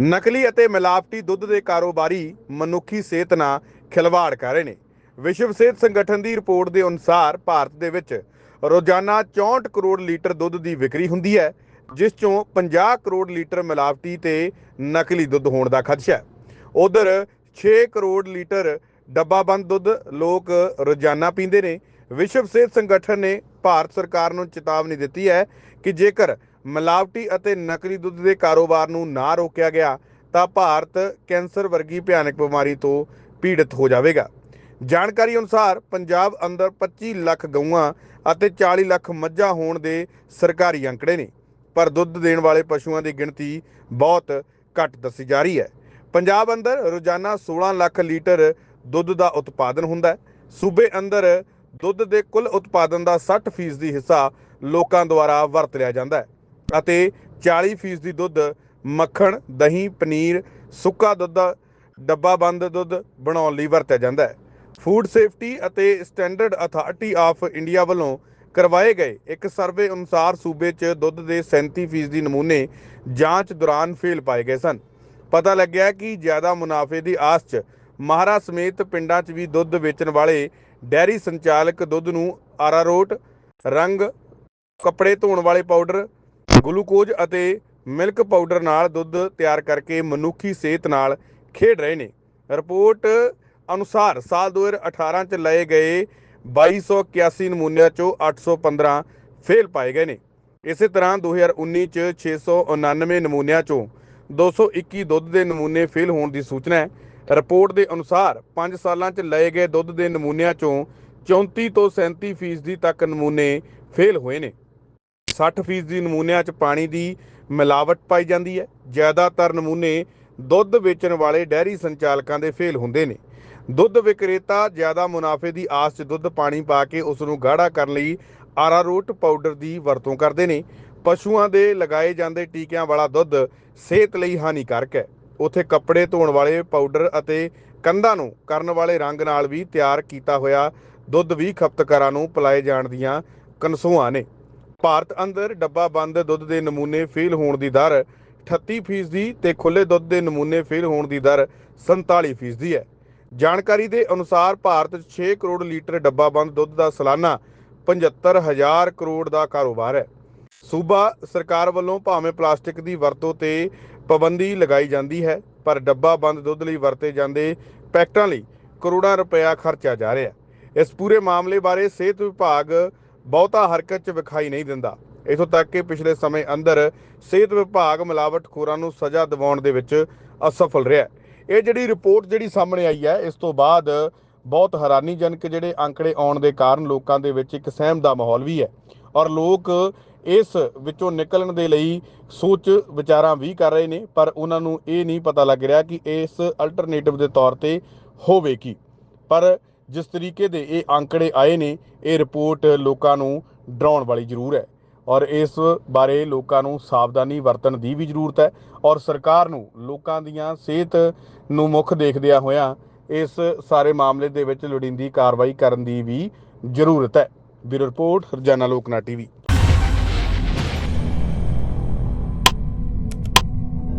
ਨਕਲੀ ਅਤੇ ਮਿਲਾਵਟੀ ਦੁੱਧ ਦੇ ਕਾਰੋਬਾਰੀ ਮਨੁੱਖੀ ਸਿਹਤ ਨਾਲ ਖਿਲਵਾੜ ਕਰ ਰਹੇ ਨੇ। ਵਿਸ਼ਵ ਸਿਹਤ ਸੰਗਠਨ ਦੀ ਰਿਪੋਰਟ ਦੇ ਅਨੁਸਾਰ ਭਾਰਤ ਦੇ ਵਿੱਚ ਰੋਜ਼ਾਨਾ 64 ਕਰੋੜ ਲੀਟਰ ਦੁੱਧ ਦੀ ਵਿਕਰੀ ਹੁੰਦੀ ਹੈ, ਜਿਸ ਚੋਂ 50 ਕਰੋੜ ਲੀਟਰ ਮਿਲਾਵਟੀ ਤੇ ਨਕਲੀ ਦੁੱਧ ਹੋਣ ਦਾ ਖਦਸ਼ਾ ਹੈ। ਉਧਰ 6 ਕਰੋੜ ਲੀਟਰ ਡੱਬਾਬੰਦ ਦੁੱਧ ਲੋਕ ਰੋਜ਼ਾਨਾ ਪੀਂਦੇ ਨੇ। ਵਿਸ਼ਵ ਸਿਹਤ ਸੰਗਠਨ ਨੇ ਭਾਰਤ ਸਰਕਾਰ ਨੂੰ ਚੇਤਾਵਨੀ ਦਿੱਤੀ ਹੈ ਕਿ ਜੇਕਰ ਮਿਲਾਵਟੀ ਅਤੇ ਨਕਲੀ ਦੁੱਧ ਦੇ ਕਾਰੋਬਾਰ ਨੂੰ ਨਾ ਰੋਕਿਆ ਗਿਆ, ਤਾਂ ਭਾਰਤ ਕੈਂਸਰ ਵਰਗੀ ਭਿਆਨਕ ਬਿਮਾਰੀ ਤੋਂ ਪੀੜਤ ਹੋ ਜਾਵੇਗਾ। ਜਾਣਕਾਰੀ ਅਨੁਸਾਰ ਪੰਜਾਬ ਅੰਦਰ 25 ਲੱਖ ਗਊਆਂ ਅਤੇ 40 ਲੱਖ ਮੱਝਾਂ ਹੋਣ ਦੇ ਸਰਕਾਰੀ ਅੰਕੜੇ ਨੇ, ਪਰ ਦੁੱਧ ਦੇਣ ਵਾਲੇ ਪਸ਼ੂਆਂ ਦੀ ਗਿਣਤੀ ਬਹੁਤ ਘੱਟ ਦੱਸੀ ਜਾ ਰਹੀ ਹੈ। ਪੰਜਾਬ ਅੰਦਰ ਰੋਜ਼ਾਨਾ 16 ਲੱਖ ਲੀਟਰ ਦੁੱਧ ਦਾ ਉਤਪਾਦਨ ਹੁੰਦਾ ਹੈ। ਸੂਬੇ ਅੰਦਰ ਦੁੱਧ ਦੇ ਕੁੱਲ ਉਤਪਾਦਨ ਦਾ 60% ਹਿੱਸਾ ਲੋਕਾਂ ਦੁਆਰਾ ਵਰਤ ਲਿਆ ਜਾਂਦਾ ਹੈ। ਅਤੇ 40% ਦੁੱਧ, ਮੱਖਣ, ਦਹੀਂ, ਪਨੀਰ, ਸੁੱਕਾ ਦੁੱਧ ਡੱਬਾ ਬੰਦ ਦੁੱਧ ਬਣਾਉਣ ਲਈ ਵਰਤਿਆ ਜਾਂਦਾ ਹੈ। ਫੂਡ ਸੇਫਟੀ ਅਤੇ ਸਟੈਂਡਰਡ ਅਥਾਰਟੀ ਆਫ ਇੰਡੀਆ ਵੱਲੋਂ ਕਰਵਾਏ ਗਏ ਇੱਕ ਸਰਵੇ ਅਨੁਸਾਰ ਸੂਬੇ 'ਚ ਦੁੱਧ ਦੇ 37% ਨਮੂਨੇ ਜਾਂਚ ਦੌਰਾਨ ਫੇਲ ਪਾਏ ਗਏ ਸਨ। ਪਤਾ ਲੱਗਿਆ ਕਿ ਜ਼ਿਆਦਾ ਮੁਨਾਫੇ ਦੀ ਆਸ 'ਚ ਮਹਾਰਾ ਸਮੇਤ ਪਿੰਡਾਂ 'ਚ ਵੀ ਦੁੱਧ ਵੇਚਣ ਵਾਲੇ ਡੈਰੀ ਸੰਚਾਲਕ ਦੁੱਧ ਨੂੰ ਆਰਾਰੋਟ ਰੰਗ, ਕੱਪੜੇ ਧੋਣ ਵਾਲੇ ਪਾਊਡਰ ਗਲੂਕੋਜ਼ ਅਤੇ ਮਿਲਕ ਪਾਊਡਰ ਨਾਲ ਦੁੱਧ ਤਿਆਰ ਕਰਕੇ ਮਨੁੱਖੀ ਸਿਹਤ ਨਾਲ ਖੇਡ ਰਹੇ ਨੇ। ਰਿਪੋਰਟ ਅਨੁਸਾਰ ਸਾਲ 2018 ਚ ਲਏ ਗਏ 2281 ਨਮੂਨਿਆਂ ਚੋਂ 815 ਫੇਲ ਪਾਏ ਗਏ ਨੇ। ਇਸੇ ਤਰ੍ਹਾਂ 2019 ਚ 699 ਨਮੂਨਿਆਂ ਚੋਂ 221 ਦੁੱਧ ਦੇ ਨਮੂਨੇ ਫੇਲ ਹੋਣ ਦੀ ਸੂਚਨਾ ਹੈ। ਰਿਪੋਰਟ ਦੇ ਅਨੁਸਾਰ 5 ਸਾਲਾਂ ਚ ਲਏ ਗਏ ਦੁੱਧ ਦੇ ਨਮੂਨਿਆਂ ਚੋਂ 34 ਤੋਂ 37 ਫੀਸਦੀ ਤੱਕ ਨਮੂਨੇ ਫੇਲ ਹੋਏ ਨੇ। 60 ਫੀਸਦੀ ਨਮੂਨਿਆਂ 'ਚ ਪਾਣੀ ਦੀ ਮਿਲਾਵਟ ਪਾਈ ਜਾਂਦੀ ਹੈ। ਜ਼ਿਆਦਾਤਰ ਨਮੂਨੇ ਦੁੱਧ ਵੇਚਣ ਵਾਲੇ ਡੈਰੀ ਸੰਚਾਲਕਾਂ ਦੇ ਫੇਲ ਹੁੰਦੇ ਨੇ। ਦੁੱਧ ਵਿਕਰੇਤਾ ਜ਼ਿਆਦਾ ਮੁਨਾਫੇ ਦੀ ਆਸ 'ਚ ਦੁੱਧ ਪਾਣੀ ਪਾ ਕੇ ਉਸ ਨੂੰ ਗਾੜਾ ਕਰਨ ਲਈ ਆਰਾਰੂਟ ਪਾਊਡਰ ਦੀ ਵਰਤੋਂ ਕਰਦੇ ਨੇ। ਪਸ਼ੂਆਂ ਦੇ ਲਗਾਏ ਜਾਂਦੇ ਟੀਕਿਆਂ ਵਾਲਾ ਦੁੱਧ ਸਿਹਤ ਲਈ ਹਾਨੀਕਾਰਕ ਹੈ। ਉਥੇ ਕੱਪੜੇ ਧੋਣ ਵਾਲੇ ਪਾਊਡਰ ਅਤੇ ਕੰਧਾਂ ਨੂੰ ਕਰਨ ਵਾਲੇ ਰੰਗ ਨਾਲ ਵੀ ਤਿਆਰ ਕੀਤਾ ਹੋਇਆ ਦੁੱਧ ਵੀ ਖਪਤਕਾਰਾਂ ਨੂੰ ਪਿਲਾਏ ਜਾਣ ਦੀਆਂ ਕਨਸੂਆਂ ਨੇ। ਭਾਰਤ ਅੰਦਰ ਡੱਬਾ ਬੰਦ ਦੁੱਧ ਦੇ ਨਮੂਨੇ ਫੇਲ ਹੋਣ ਦੀ ਦਰ 38% ਦੀ ਤੇ ਖੁੱਲੇ ਦੁੱਧ ਦੇ ਨਮੂਨੇ ਫੇਲ ਹੋਣ ਦੀ ਦਰ 47% ਹੈ। ਜਾਣਕਾਰੀ ਦੇ ਅਨੁਸਾਰ ਭਾਰਤ 'ਚ 6 ਕਰੋੜ ਲੀਟਰ ਡੱਬਾ ਬੰਦ ਦੁੱਧ ਦਾ ਸਾਲਾਨਾ 75000 ਕਰੋੜ ਦਾ ਕਾਰੋਬਾਰ ਹੈ। ਸੂਬਾ ਸਰਕਾਰ ਵੱਲੋਂ ਭਾਵੇਂ ਪਲਾਸਟਿਕ ਦੀ ਵਰਤੋਂ ਤੇ ਪਾਬੰਦੀ ਲਗਾਈ ਜਾਂਦੀ ਹੈ, ਪਰ ਡੱਬਾ ਬੰਦ ਦੁੱਧ ਲਈ ਵਰਤੇ ਜਾਂਦੇ ਪੈਕਟਾਂ ਲਈ ਕਰੋੜਾਂ ਰੁਪਇਆ ਖਰਚਿਆ ਜਾ ਰਿਹਾ ਹੈ। ਇਸ ਪੂਰੇ ਮਾਮਲੇ ਬਾਰੇ ਸਿਹਤ ਵਿਭਾਗ ਬਹੁਤਾ ਹਰਕਤ 'ਚ ਵਿਖਾਈ ਨਹੀਂ ਦਿੰਦਾ। ਇਥੋਂ ਤੱਕ ਕਿ ਪਿਛਲੇ ਸਮੇਂ ਅੰਦਰ ਸਿਹਤ ਵਿਭਾਗ ਮਿਲਾਵਟਖੋਰਾਂ ਨੂੰ ਸਜ਼ਾ ਦਿਵਾਉਣ ਦੇ ਵਿੱਚ ਅਸਫਲ ਰਿਹਾ ਇਹ ਜਿਹੜੀ ਰਿਪੋਰਟ ਜਿਹੜੀ ਸਾਹਮਣੇ ਆਈ ਹੈ, ਇਸ ਤੋਂ ਬਾਅਦ ਬਹੁਤ ਹੈਰਾਨੀਜਨਕ ਜਿਹੜੇ ਅੰਕੜੇ ਆਉਣ ਦੇ ਕਾਰਨ ਲੋਕਾਂ ਦੇ ਵਿੱਚ ਇੱਕ ਸਹਿਮ ਦਾ ਮਾਹੌਲ ਵੀ ਹੈ ਔਰ ਲੋਕ ਇਸ ਵਿੱਚੋਂ ਨਿਕਲਣ ਦੇ ਲਈ ਸੋਚ ਵਿਚਾਰਾਂ ਵੀ ਕਰ ਰਹੇ ਨੇ, ਪਰ ਉਹਨਾਂ ਨੂੰ ਇਹ ਨਹੀਂ ਪਤਾ ਲੱਗ ਰਿਹਾ ਕਿ ਇਸ ਅਲਟਰਨੇਟਿਵ ਦੇ ਤੌਰ ਤੇ ਹੋਵੇ ਕੀ। ਪਰ ਜਿਸ ਤਰੀਕੇ ਦੇ ਇਹ ਅੰਕੜੇ ਆਏ ਨੇ, ਇਹ ਰਿਪੋਰਟ ਲੋਕਾਂ ਨੂੰ ਡਰਾਉਣ ਵਾਲੀ ਜ਼ਰੂਰ ਹੈ। ਔਰ ਇਸ ਬਾਰੇ ਲੋਕਾਂ ਨੂੰ ਸਾਵਧਾਨੀ ਵਰਤਣ ਦੀ ਵੀ ਜ਼ਰੂਰਤ ਹੈ ਔਰ ਸਰਕਾਰ ਨੂੰ ਲੋਕਾਂ ਦੀਆਂ ਸਿਹਤ ਨੂੰ ਮੁੱਖ ਦੇਖਦਿਆਂ ਹੋਇਆਂ ਇਸ ਸਾਰੇ ਮਾਮਲੇ ਦੇ ਵਿੱਚ ਲੋੜੀਂਦੀ ਕਾਰਵਾਈ ਕਰਨ ਦੀ ਵੀ ਜ਼ਰੂਰਤ ਹੈ। ਬਿਊਰੋ ਰਿਪੋਰਟ ਹਰਜਾਨਾ ਲੋਕਨਾ ਟੀਵੀ।